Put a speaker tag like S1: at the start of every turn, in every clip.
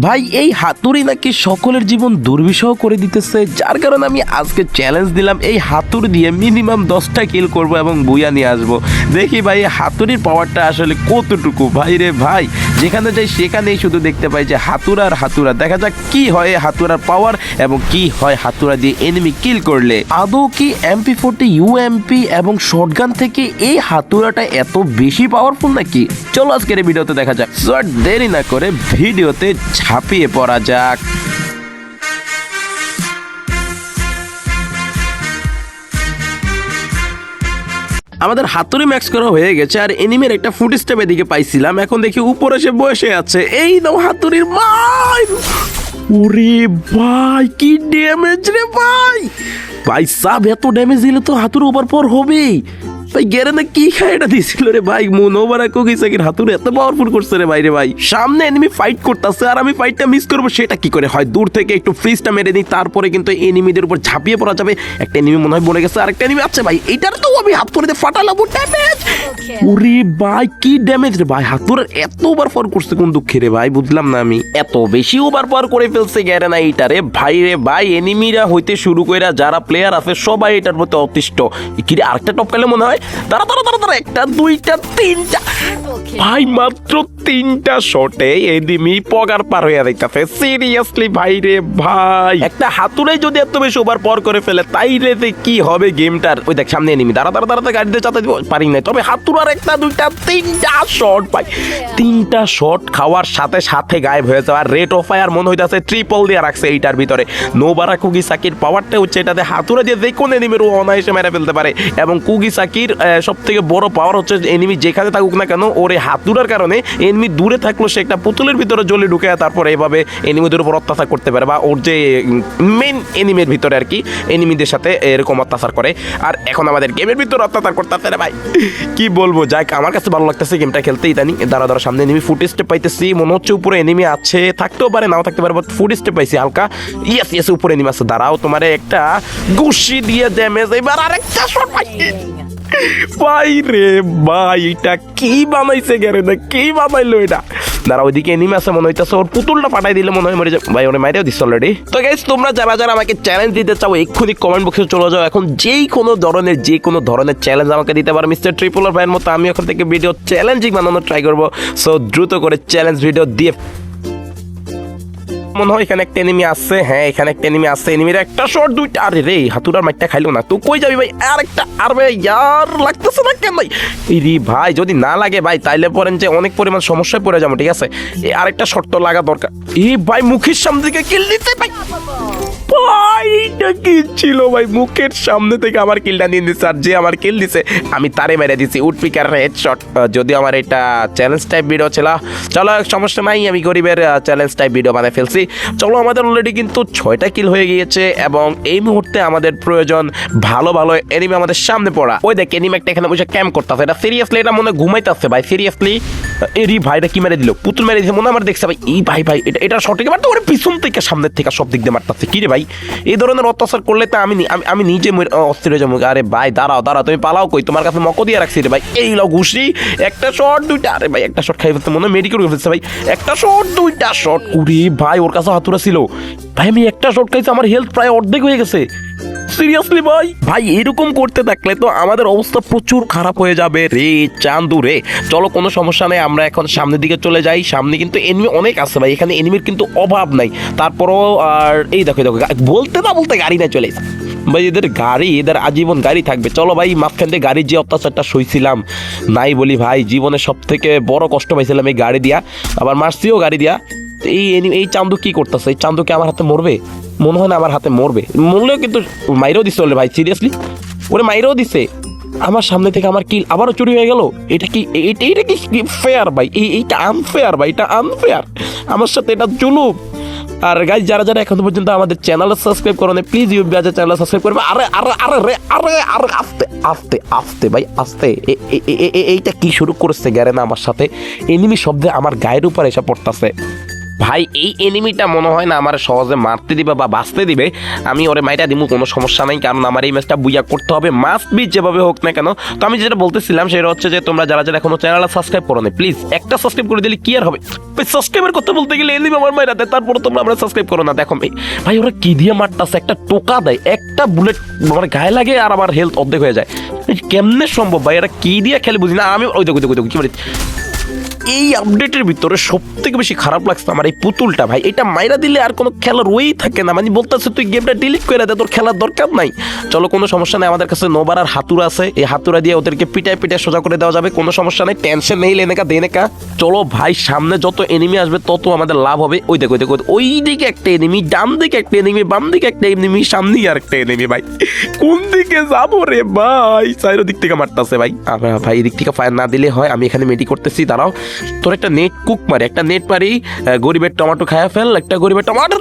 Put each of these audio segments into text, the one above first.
S1: ভাই, এই হাতুড়ি নাকি সকলের জীবন দুর্বিষহ করে দিতেছে, যার কারণে আমি আজকে চ্যালেঞ্জ দিলাম, এই হাতুড়ি দিয়ে মিনিমাম দশটা কিল করব এবং বুয়া নিয়ে আসব। দেখি ভাই, এই হাতুড়ির পাওয়ারটা আসলে কতটুকু? ভাই রে ভাই যেখানে যাই সেখানেই শুধু দেখতে পাই যে হাতুরার হাতুড়া। দেখা যাক কি হয় হাতুরার পাওয়ার এবং কি হয় হাতুরা দিয়ে এনিমি কিল করলে। আদৌ কি এমপি ফোরটি ইউএমপি এবং শর্টগান থেকে এই হাতুরাটা এত বেশি পাওয়ারফুল নাকি? চলো আজকের ভিডিওতে দেখা যাক। দেরি না করে ভিডিওতে ঝাঁপিয়ে পড়া যাক। আমাদের হাতুড়ি ম্যাক্স করা হয়ে গেছে আর এনিমের একটা ফুট স্টেপ এদিকে পাইছিলাম। এখন দেখি উপরে সে বসে আছে। এই দাও হাতুড়ির মাই ওরে ভাই, কি ড্যামেজ রে ভাই। ভাই, সাব, এত ড্যামেজ দিলে তো হাতুর উপর পর হবেই। ভাই গেরে না কি খায় এটা দিছিল রে ভাই? মন মনোবারা কোকি সাকির হাতুড়ি এত পাওয়ারফুল করছে রে ভাই রে ভাই। সামনে এনিমি ফাইট করতেছে আর আমি ফাইটটা মিস করব সেটা কি করে হয়? দূর থেকে একটু ফ্রিজটা মেরে দিই তারপরে কিন্তু এনিমিদের উপর ঝাঁপিয়ে পড়া যাবে। একটা এনিমি মনে হয় মরে গেছে আর একটা এনিমি আছে ভাই। এইটার তো আমি হাত করে দিয়ে ফাটালাম ড্যামেজ ওরে ভাই কি ড্যামেজ রে ভাই? হাতুড়ের এত ওভার পাওয়ার করছে কোন দুঃখে রে ভাই? বুঝলাম না আমি। এত বেশি ওভার পাওয়ার করে ফেলছে গ্যারে না এইটারে ভাই রে ভাই। এনিমিরা হইতে শুরু কইরা যারা প্লেয়ার আছে সবাই এটার প্রতি অতিষ্ঠ। কি রে আরেকটা টপ পেলে মনে হয়? তারা দাঁড়া দাঁড়া দাঁড়া একটা দুইটা তিনটা। ভাই মাত্র তিনটা শটে এদিমি পগার পার হয়ে যাইতাছে। সিরিয়াসলি ভাই রে ভাই। একটা হাতুড়ে যদি এত বেশি ওভার পর করে ফেলে, তাইলে কি হবে গেমটার ওই দেখ, সামনে এনিমি দাঁড়া দাঁড়া দাঁড়া, গাড়িতে চালাতে পারি না তবে হাতুড়ার একটা, দুইটা, তিনটা শট ভাই তিনটা শট খাওয়ার সাথে সাথে গায়েব হয়ে যাওয়ার রেট অফ ফায়ার মনে হইতাছে ট্রিপল দিয়ে রাখছে এইটার ভিতরে। নোবারা কুগি সাকির পাওয়ারটা হচ্ছে এটাতে হাতুড়ে দিয়ে যে কোনো এনিমির অনায়াসে মেরে ফেলতে পারে। এবং কুগি সাকির সব থেকে বড় পাওয়ার হচ্ছে এনিমি যেখানে থাকুক না কেন, ওর হাতুড়ার কারণে এনিমি দূরে থাকল সে একটা পুতুলের ভিতরে জ্বলে ঢুকে তারপরে এভাবে এনিমিদের উপর অত্যাচার করতে পারে বা ওর যে মেন এনিমির ভিতরে আর কি, এনিমিদের সাথে এরকম অত্যাচার করে। আর এখন আমাদের গেমের ভিতরে অত্যাচার করতে রে ভাই। কি বলব, যাক, আমার কাছে ভালো লাগতেছে গেমটা খেলতে ইদানি। দাঁড়া দাঁড়া, সামনে এনিমি ফুট স্টেপ পাইতেছি। মনে হচ্ছে উপরে এনিমি আছে, থাকতেও পারে, নাও থাকতে পারে বাট ফুট স্টেপ পাইছি হালকা। ইয়েস ইয়েস উপরে এনিমি আছে। দাঁড়াও, তোমার একটা গুশি দিয়ে ড্যামেজ এবার আরেকটা শট পাই ভাই রে ভাই, এটা কি বানাইছে গেরে না কি বানাইলো এটা? দাঁড়া, ওইদিকে এনিমে আছে মনে হইতেছে, ওর পুতুলটা পাঠাই দিলে মনে হয় মরে যাবে। ভাই, ওরে মাইরেও দিচ্ছে অলরেডি তো গাইস তোমরা যারা যারা আমাকে চ্যালেঞ্জ দিতে চাও, এক্ষুনি কমেন্ট বক্সে চলে যাও। এখন যেই কোনো ধরনের, যে কোনো ধরনের চ্যালেঞ্জ আমাকে দিতে পারো মিস্টার ট্রিপলার ভাইয়ের মতো, আমি এখন থেকে ভিডিও চ্যালেঞ্জিং বানানোর ট্রাই করব। সো দ্রুত করে চ্যালেঞ্জ ভিডিও দিয়ে মনে হয় এখানে একটা এনিমি আছে। হ্যাঁ এখানে একটা এনিমি আছে। এনিমির একটা শর্ট দুইটা। আরে রে হাতুরার মাইটটা খাইলো না। তো কই যাবি ভাই? আর একটা আর ভাই ইয়ার, লাগতেছে না কেন ভাই? রে ভাই, যদি না লাগে ভাই, তাইলে পরেন যে অনেক পরিমাণ সমস্যায় পড়ে যাব, ঠিক আছে? আরেকটা শর্ত তো লাগা দরকার। এই ভাই, মুখের সামনে দিকে কিল দিতে ভাই ভাই এটা কি ছিল ভাই, মুখের সামনে থেকে আমার কিলটা নিয়ে দিচ্ছে আর যে আমার কিল দিছে, আমি তারে মেরে দিছি। উড পিকার হেড শট যদি আমার এটা চ্যালেঞ্জ টাইপ ভিডিও ছিল। চলো সমস্যা নাই, আমি গরিবের চ্যালেঞ্জ টাইপ ভিডিও বানায় ফেলছি। চলো, আমাদের অলরেডি কিন্তু ছয়টা কিল হয়ে গিয়েছে এবং এই মুহূর্তে আমাদের প্রয়োজন ভালো ভালো এনিমি আমাদের সামনে পড়া। ওই দেখ এনিমি একটা এখানে বসে ক্যাম্প করতেছে। এটা সিরিয়াসলি এটা মনে ঘুমাইতেছে ভাই সিরিয়াসলি এরি ভাইটা কি মেরে দিল? পুতুল মেরে দিছে, মনে আমার দেখছে। ভাই এই ভাই ভাই, এটা এটা সঠিক? মারতে ওরে পিছন থেকে, সামনের থেকে সব দিক দিয়ে মারতেছে। কি রে ভাই? এই ধরনের অত্যাচার করলে তো আমি আমি- নিজে অস্থির হয়ে যাব। আরে ভাই, দাঁড়াও দাঁড়াও, তুমি পালাও কই? তোমার কাছে মকো দিয়ে রাখছি রে ভাই। এই লো ঘুষি, একটা শট দুইটা। আরে ভাই, একটা শট খাই ফেলতে মনে হয় মেডিকেল ফেলছে ভাই। একটা শট দুইটা শট উরি ভাই, ওর কাছে হাতুরা ছিল। ভাই, আমি একটা শট খাইছি, আমার হেলথ প্রায় অর্ধেক হয়ে গেছে। সিরিয়াসলি ভাই ভাই, এরকম করতে থাকলে তো আমাদের অবস্থা প্রচুর খারাপ হয়ে যাবে। রে, চান্দু রে। চলো, কোনো সমস্যা নেই, আমরা এখন সামনের দিকে চলে যাই। সামনে কিন্তু এনিমি অনেক আছে ভাই, এখানে এনিমির কিন্তু অভাব নাই। তারপরও, আর এই দেখো দেখো বলতে না বলতে গাড়ি না চলে ভাই, এদের গাড়ি, এদের আজীবন গাড়ি থাকবে। চলো ভাই, মাঝখান থেকে গাড়ির যে অত্যাচারটা সইছিলাম, নাই বলি ভাই, জীবনে সব থেকে বড় কষ্ট পাইছিলাম এই গাড়ি দিয়া। আবার মারছিও গাড়ি দিয়া। এই এই চান্দু কি করতেছে? এই চান্দু কি আমার হাতে মরবে? মনে হয় না আমার হাতে মরবে। মরলেও কিন্তু মাইরেও দিচ্ছে বলে ভাই সিরিয়াসলি ওরে মাইরেও দিছে। আমার সামনে থেকে আমার কিল আবারও চুরি হয়ে গেল। এটা কি এটা এটা কি ফেয়ার ভাই? এই এইটা আনফেয়ার ভাই, এটা আনফেয়ার আমার সাথে এটা জুলুম। আর গাইজ যারা যারা এখন পর্যন্ত আমাদের চ্যানেল সাবস্ক্রাইব করো না প্লিজ ইউবি আজ চ্যানেল সাবস্ক্রাইব করবে। আরে আরে আরে রে আরে আরে, আস্তে আস্তে আস্তে ভাই, আস্তে। এইটা কি শুরু করেছে গ্যারে না আমার সাথে? এনিমি শব্দে আমার গায়ের উপর এসে পড়তাছে। ভাই, এই এনিমিটা মনে হয় না আমার সহজে মারতে দিবে বা বাঁচতে দিবে। আমি ওরে মাইটা দিব কোনো সমস্যা নাই, কারণ আমার এই ম্যাচটা বুইয়া করতে হবে। মাস্ট বি যেভাবে হোক না কেন। তো আমি যেটা বলতেছিলাম, সেটা হচ্ছে যে তোমরা যারা যারা এখনও চ্যানেলটা সাবস্ক্রাইব করো প্লিজ একটা সাবস্ক্রাইব করে দিলে কি আর হবে? সাবস্ক্রাইবের কথা বলতে গেলে এনিমি আমার মাইরা দেয় তারপরে তোমরা আমরা সাবস্ক্রাইব করো না। দেখো, ভাই ভাই, ওরা কি দিয়ে মারতাছে? একটা টোকা দেয়, একটা বুলেট আমার গায়ে লাগে আর আমার হেলথ অর্ধেক হয়ে যায়। কেমনে সম্ভব? ভাই, এরা কি দিয়ে খেলে বুঝি না? আমি ওই দেখো দেখো দেখো, কি বলি? এই আপডেটের ভিতরে সব থেকে বেশি খারাপ লাগছে আমার এই পুতুলটা, ভাই। এটা মাইরা দিলে আর কোনো খেলার রয়েই থাকে না। মানে বলতেছে, তুই গেমটা ডিলিট করে দে, তোর খেলার দরকার নাই। চলো, কোনো সমস্যা নেই। আমাদের কাছে নোবার আর হাতুরা আছে। এই হাতুরা দিয়ে ওদেরকে পিটায় পিটায় সোজা করে দেওয়া যাবে। কোনো সমস্যা নেই। টেনশন নেই লেনেকা দেনেকা চলো, ভাই, সামনে যত এনিমি আসবে, তত আমাদের লাভ হবে। ওই দেখো ওই দেখো, ওই দিকে একটা এনিমি ডান দিকে একটা এনিমি বাম দিকে একটা এনিমি সামনে আর একটা এনিমি ভাই। কোন দিকে যাব রে, ভাই? চাইরো দিক থেকে মারতাছে, ভাই। ভাই, এদিক থেকে ফায়ার না দিলে হয়। আমি এখানে মেডি করতেছি, দাঁড়াও। তোর একটা নেট কুক মারি, একটা নেট মারি গরিবের টমাটো খায়া ফেল, একটা গরিবের টমেটো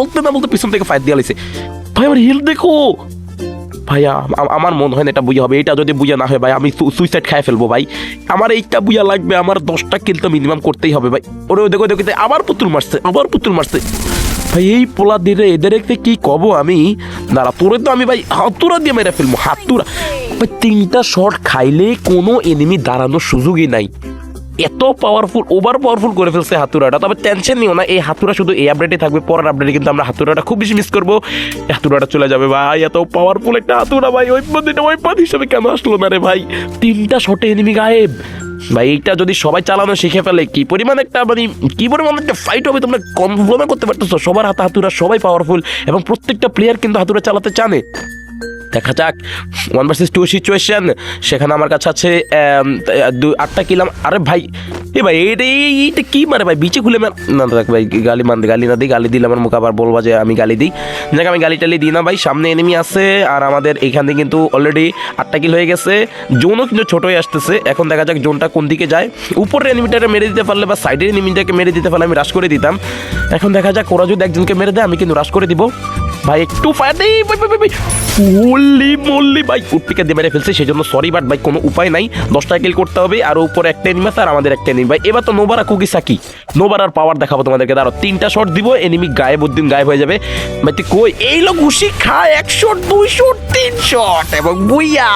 S1: বলতে না বলতে পিছন থেকে ফায়ার দিয়ে ভাই, আমার হিল দেখো। ভাইয়া আমার মনে হয় না এটা বুঝা হবে, এটা যদি বুঝা না হয়, ভাই, আমি সুইসাইড খাই ফেলব, ভাই। আমার এইটা বুঝা লাগবে, আমার দশটা কিল তো মিনিমাম করতেই হবে, ভাই। ওরে দেখো দেখো আবার পুতুল মারছে, আবার পুতুল মারছে। ভাই, এই পোলা দিলে এদের একতে কি কব আমি? দাঁড়া, তোরে তো আমি, ভাই, হাতুরা দিয়ে মেরে ফেলব, হাতুরা। ভাই, তিনটা শট খাইলে কোনো এনিমি দাঁড়ানোর সুযোগই নাই। এত পাওয়ারফুল ওভার পাওয়ারফুল করে ফেলছে হাতুরাটা তবে টেনশন নিও না, এই হাতুরা শুধু এই আপডেটে থাকবে, পরের আপডেটে কিন্তু আমরা হাতুরাটা খুব বেশি মিস করব। হাতুরাটা চলে যাবে ভাই, এত পাওয়ারফুল একটা হাতুরা ভাই, ওই পদ্ধতিটা ওই পথ হিসেবে কেন আসলো না রে ভাই? তিনটা শটে এনিমি গায়েব। ভাই, এইটা যদি সবাই চালানো শিখে ফেলে, কি পরিমাণ একটা মানে কি পরিমাণ একটা ফাইট হবে তোমরা কনফার্ম করতে পারতেছো? সবার হাতে হাতুরা সবাই পাওয়ারফুল এবং প্রত্যেকটা প্লেয়ার কিন্তু হাতুরা চালাতে জানে। দেখা যাক। ওয়ান ভার্সেস টু সিচুয়েশন সেখানে আমার কাছে আছে দু- আটটা কিলাম আরে ভাই, এ ভাই, এইটা, এই- এইটা কি মারে ভাই? বিচে খুলে না দেখ ভাই, গালি মান গালি না দিই, গালি দিলে আমার মুখ আবার বলবা যে আমি গালি দিই। যাক, আমি গালি টালি দিই না ভাই, সামনে এনিমি আছে, আর আমাদের এইখানে কিন্তু অলরেডি আটটা কিল হয়ে গেছে। জোনও কিন্তু ছোট হয়ে আসতেছে, এখন দেখা যাক জোনটা কোন দিকে যায়। উপরের এনিমিটাকে মেরে দিতে পারলে বা সাইডের এনিমিটাকে মেরে দিতে পারলে আমি রাশ করে দিতাম। এখন দেখা যাক ওরা যদি একজনকে মেরে দেয়, আমি কিন্তু রাশ করে দিব। ভাই একটু ফায়ার দেই। ভাই ভাই ভাই, মল্লি মল্লি ভাই উটপিকে দিয়ে মেরে ফেলছে সেই জন্য সরি বাট ভাই কোনো উপায় নাই। দশটা কিল করতে হবে আর উপরে একটা এনিমি আর আমাদের একটা এনিমি ভাই এবার তো নোবারা কুকি সাকি নোবারার পাওয়ার দেখাবো তোমাদেরকে। দাঁড়ো তিনটা শট দিব এনিমি গায়েব উদ্দিন গায়েব হয়ে যাবে। ভাই তুই কই? এই লোক ঘুষি খায় এক শট দুই শট তিন শট এবং বুইয়া।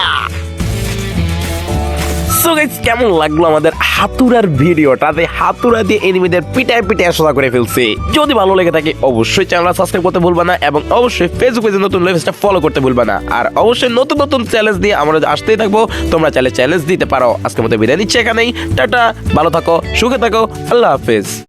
S1: সো গাইস কেমন লাগল আমাদের হাতুরার ভিডিওটাতে হাতুরা দিয়ে এনিমিদের পিটায় পিটায় সোজা করে ফেলছে। যদি ভালো লেগে থাকে, অবশ্যই চ্যানেল সাবস্ক্রাইব করতে ভুলবা না এবং অবশ্যই ফেসবুক পেজে নতুন লেভেলটা ফলো করতে ভুলবা না। আর অবশ্যই নতুন নতুন চ্যালেঞ্জ দিয়ে আমরা আসতেই থাকব। তোমরা চাইলে চ্যালেঞ্জ দিতে পারো। আজকের মতো বিদায় নিচ্ছি এখানেই। টাটা, ভালো থাকো, সুখে থাকো, আল্লাহ হাফেজ।